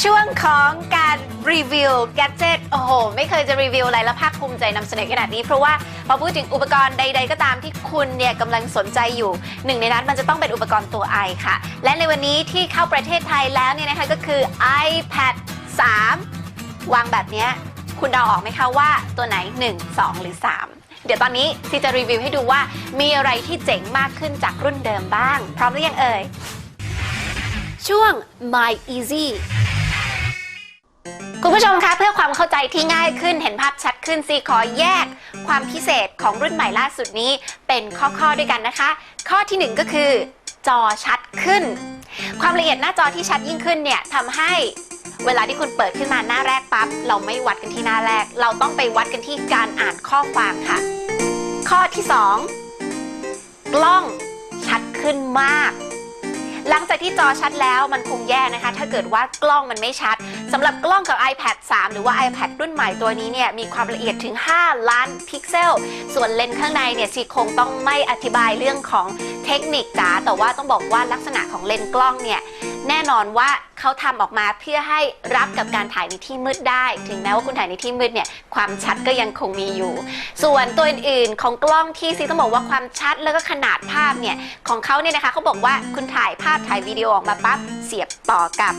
ช่วงของการรีวิวแกจ e t โอ้โห ไม่เคยจะรีวิวอะไรแล้วภาคภูมิใจนำเสนอขนาดนี้ เพราะว่าพอพูดถึงอุปกรณ์ใด ๆ ก็ตามที่คุณเนี่ยกำลังสนใจอยู่หนึ่งในนั้นมันจะต้องเป็นอุปกรณ์ตัว i ค่ะ และในวันนี้ที่เข้าประเทศไทยแล้วเนี่ยนะคะก็คือ iPad 3 วางแบบเนี้ยคุณเดาออกไหมคะว่าตัวไหน 1 2 หรือ 3 เดี๋ยวตอนนี้ซีจะรีวิวให้ดูว่ามีอะไรที่เจ๋งมากขึ้นจากรุ่นเดิมบ้าง พร้อมหรือยังเอ่ยช่วง My Easy คุณผู้ชมคะเพื่อความเข้าใจที่ง่ายขึ้นเห็นภาพชัดขึ้นซีขอแยก ความพิเศษของรุ่นใหม่ล่าสุดนี้ เป็นข้อๆด้วยกันนะคะ ข้อทีหนึ่1 ก็คือ จอชัดขึ้น ความละเอียดหน้าจอที่ชัดยิ่งขึ้นเนี่ยทำให้เวลาที่คุณเปิดขึ้นมาหน้าแรกปั๊บเราไม่วัดกันที่หน้าแรก เราต้องไปวัดกันที่การอ่านข้อความค่ะ ข้อที่ 2 กล้องชัดขึ้นมาก หลังจากที่จอชัด แล้วมันคงแย่นะคะ ถ้าเกิดว่ากล้องมันไม่ชัดสำหรับกล้องกับ iPad 3 หรือว่า iPad รุ่นใหม่ตัวนี้เนี่ยมีความละเอียดถึง 5 ล้านพิกเซล ส่วนเลนส์ข้างในเนี่ยซีคงต้องไม่อธิบายเรื่องของเทคนิคจ๋าแต่ว่าต้องบอกว่าลักษณะของเลนส์กล้องเนี่ยแน่นอนว่าเขาทำออกมาเพื่อให้รับกับการถ่ายในที่มืดได้ ถึงแม้ว่าคุณถ่ายในที่มืดเนี่ยความชัดก็ยังคงมีอยู่ ส่วนตัวอื่นๆของกล้องที่ซีต้องบอกว่าความชัดแล้วก็ขนาดภาพเนี่ยของเขาเนี่ยนะคะเขาบอกว่าคุณถ่ายภาพถ่ายวิดีโอออกมาปับเสียบต่อกับ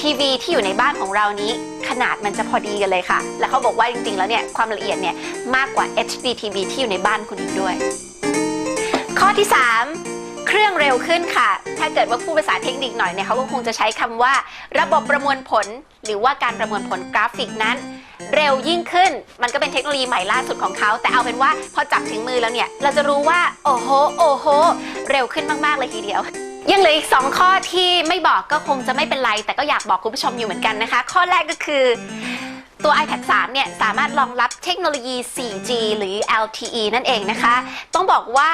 ทีวีที่อยู่ในบ้านของเรานี้ขนาดมันจะพอดีกันเลยค่ะ แล้วเขาบอกว่าจริงๆ แล้วเนี่ยความละเอียดเนี่ยมากกว่า HD TV ที่อยู่ในบ้านคุณอีกด้วย ข้อที่ 3 เครื่องเร็วขึ้นค่ะ ถ้าเกิดว่าผู้ภาษาเทคนิคหน่อยเนี่ยเขาก็คงจะใช้คำว่า ระบบประมวลผล หรือว่าการประมวลผลกราฟิกนั้น เร็วยิ่งขึ้น มันก็เป็นเทคโนโลยีใหม่ล่าสุดของเขา แต่เอาเป็นว่าพอจับถึงมือแล้วเนี่ยเราจะรู้ว่าโอ้โหโอ้โหเร็วขึ้นมากๆเลยทีเดียว ยังเหลืออีก 2 ข้อที่ไม่บอกก็คงจะไม่เป็นไร แต่ก็อยากบอกคุณผู้ชมอยู่เหมือนกันนะคะ ข้อแรกก็คือตัว iPad 3 เนี่ย สามารถรองรับเทคโนโลยี 4G หรือ LTE นั่นเองนะคะ ต้องบอกว่า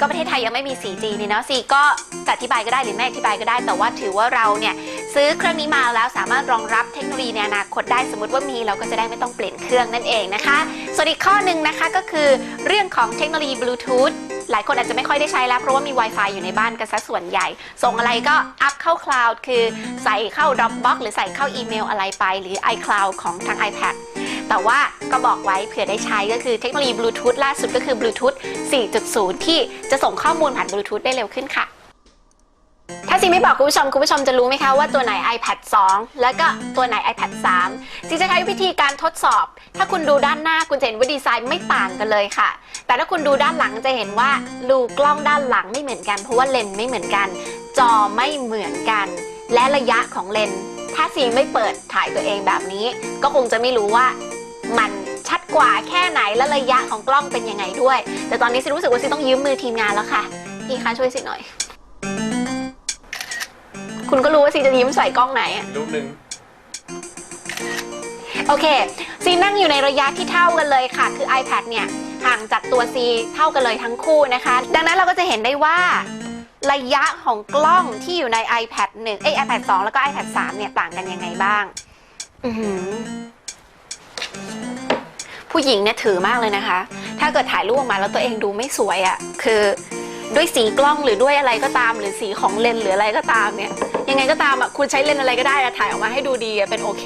ก็ประเทศไทยยังไม่มี 4G นี่เนาะ 4 ก็จะอธิบายก็ได้หรือไม่อธิบายก็ได้ แต่ว่าถือว่าเราเนี่ย ซื้อเครื่องนี้มาแล้วสามารถรองรับเทคโนโลยีในอนาคตได้สมมติว่ามีเราก็จะได้ไม่ต้องเปลี่ยนเครื่องนั่นเองนะคะ ส่วนอีกข้อหนึ่งนะคะก็คือเรื่องของเทคโนโลยีบลูทูธ หลายคนอาจจะไม่ค่อยได้ใช้แล้วเพราะว่ามี Wi-Fi อยู่ในบ้านกันซะส่วนใหญ่ ส่งอะไรก็อัพเข้าคลาวด์คือใส่เข้า Dropbox หรือใส่เข้าอีเมลอะไรไป หรือ iCloud ของทาง iPad แต่ว่าก็บอกไว้เผื่อได้ใช้ก็คือเทคโนโลยีบลูทูธล่าสุดก็คือบลูทูธ4.0 ที่จะส่งข้อมูลผ่านบลูทูธได้เร็วขึ้นค่ะ ซีไม่บอกคุณผู้ชม คุณผู้ชมจะรู้ไหมคะว่าตัวไหน iPad 2 แล้วก็ตัวไหน iPad 3ซีจะใช้วิธีการทดสอบ ถ้าคุณดูด้านหน้าคุณจะเห็นว่าดีไซน์ไม่ต่างกันเลยค่ะ แต่ถ้าคุณดูด้านหลังจะเห็นว่ารูกล้องด้านหลังไม่เหมือนกัน เพราะว่าเลนส์ไม่เหมือนกัน จอไม่เหมือนกัน และระยะของเลนส์ถ้าซีไม่เปิดถ่ายตัวเองแบบนี้ ก็คงจะไม่รู้ว่ามันชัดกว่าแค่ไหนและระยะของกล้องเป็นยังไงด้วย แต่ตอนนี้ซีรู้สึกว่าซีต้องยืมมือทีมงานแล้วค่ะพี่คะช่วยซีหน่อย คุณก็รู้ว่าซีจะยิ้มใส่กล้องไหนอะรูปหนึ่งโอเค ซีนั่งอยู่ในระยะที่เท่ากันเลยค่ะ คือ iPad เนี่ยห่างจากตัว C เท่ากันเลยทั้งคู่นะคะ ดังนั้นเราก็จะเห็นได้ว่า ระยะของกล้องที่อยู่ใน iPad 1 เอ้ย iPad 2 แล้วก็ iPad 3 เนี่ยต่างกันยังไงบ้าง อือหือผู้หญิงเนี่ยถือมากเลยนะคะ ถ้าเกิดถ่ายรูปออกมาแล้วตัวเองดูไม่สวยอะ่ะ คือด้วยสีกล้องหรือด้วยอะไรก็ตาม หรือสีของเลนส์หรืออะไรก็ตามเนี่ย ยังไงก็ตามอะคุณใช้เลนส์อะไรก็ได้อะถ่ายออกมาให้ดูดีอะเป็นโอเค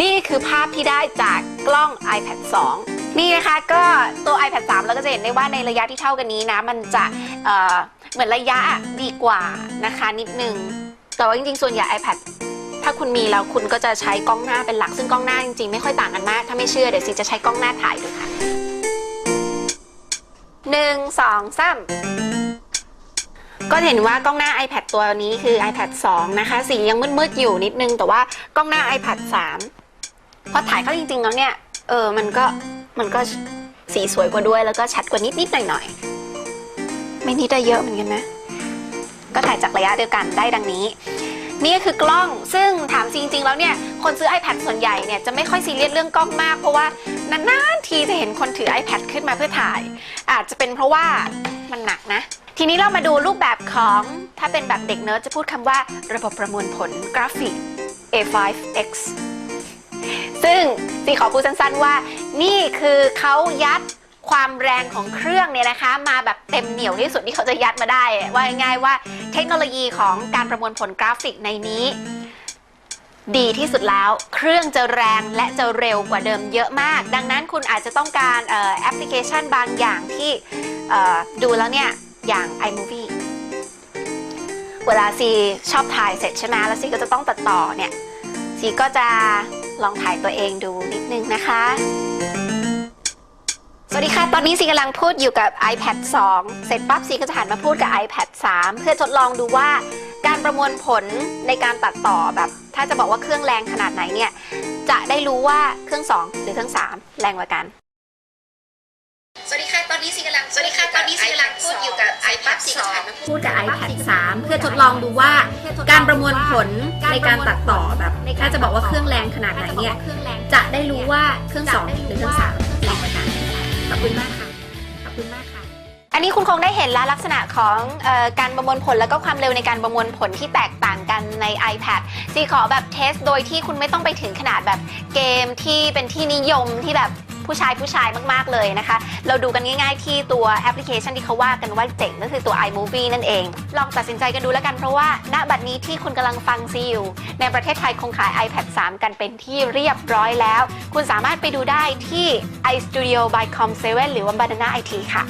นี่คือภาพที่ได้จากกล้อง iPad 2 นี่นะคะก็ตัว iPad 3 เราก็จะเห็นได้ว่าในระยะที่เท่ากันนี้นะ มันจะเอ่อเหมือนระยะดีกว่านะคะนิดนึง แต่ว่าจริงๆ ส่วนใหญ่ iPad ถ้าคุณมีแล้วคุณก็จะใช้กล้องหน้าเป็นหลักซึ่งกล้องหน้าจริงๆ ไม่ค่อยต่างกันมาก ถ้าไม่เชื่อเดี๋ยวซีจะใช้กล้องหน้าถ่ายดูค่ะหนึ่งสองสาม ก็เห็นว่ากล้องหน้า iPad ตัวนี้คือ iPad 2 นะคะ สียังมืดๆอยู่นิดนึง แต่ว่ากล้องหน้า iPad 3 พอถ่ายเข้าจริงๆแล้วเนี่ย เออ มันก็ มันก็สีสวยกว่าด้วย แล้วก็ชัดกว่านิดๆหน่อยๆ ไม่นิดได้เยอะเหมือนกันนะ ก็ถ่ายจากระยะเดียวกันได้ดังนี้ นี่ก็คือกล้อง ซึ่งถามจริงๆ แล้วเนี่ย คนซื้อ iPad ส่วนใหญ่เนี่ยจะไม่ค่อยซีเรียสเรื่องกล้องมาก เพราะว่านานๆทีจะเห็นคนถือ iPad ขึ้นมาเพื่อถ่าย อาจจะเป็นเพราะว่ามันหนักนะ ทีนี้เรามาดูรูปแบบของถ้าเป็นแบบเด็กเนิร์ดจะพูดคำว่าระบบประมวลผลกราฟิก A5X ซึ่งซีขอพูดสั้นๆว่า นี่คือเขายัดความแรงของเครื่องเนี่ยนะคะ มาแบบเต็มเหนียวที่สุดที่เขาจะยัดมาได้ ว่าง่ายๆว่าเทคโนโลยีของการประมวลผลกราฟิกในนี้ ดีที่สุดแล้ว เครื่องจะแรงและจะเร็วกว่าเดิมเยอะมาก ดังนั้นคุณอาจจะต้องการแอปพลิเคชันบางอย่างที่ดูแล้วเนี่ย อย่าง iMovie เวลาซีชอบถ่ายเสร็จใช่ไหมแล้วซีก็จะต้องตัดต่อเนี่ยซีก็จะลองถ่ายตัวเองดูนิดนึงนะคะ สวัสดีค่ะ ตอนนี้ซีกำลังพูดอยู่กับ iPad 2 เสร็จปั๊บซีก็จะหันมาพูดกับ iPad 3 เพื่อทดลองดูว่าการประมวลผลในการตัดต่อแบบ ถ้าจะบอกว่าเครื่องแรงขนาดไหนเนี่ย จะได้รู้ว่าเครื่อง 2 หรือเครื่อง 3 แรงกว่ากัน สวัสดีค่ะ ตอนนี้ซีกำลัง สวัสดีค่ะ iPad ซีก็จะหันมาพูดกับ iPad 3 เพื่อทดลองดูว่าการประมวลผลในการตัดต่อแบบถ้าจะบอกว่าเครื่องแรงขนาดไหนเนี่ยจะได้รู้ว่าเครื่อง 2 หรือเครื่อง3แรงกว่ากันขอบคุณมากค่ะขอบคุณมากค่ะอันนี้คุณคงได้เห็นแล้วลักษณะของเออการประมวลผลแล้วก็ความเร็วในการประมวลผลที่แตกต่างกันใน iPad ซีขอแบบเทส โดยที่คุณไม่ต้องไปถึงขนาดแบบเกมที่เป็นที่นิยมที่แบบ ผู้ชายผู้ชายมากๆเลยนะคะ เราดูกันง่ายๆที่ตัวแอปพลิเคชันที่เขาว่ากันว่าเจ๋งก็คือตัว iMovie นั่นเอง ลองตัดสินใจกันดูแล้วกันเพราะว่าณบัดนี้ที่คุณกำลังฟังซีอยู่ในประเทศไทยคงขาย iPad 3 กันเป็นที่เรียบร้อยแล้ว คุณสามารถไปดูได้ที่ iStudio by Com7 หรือว่า Banana IT ค่ะ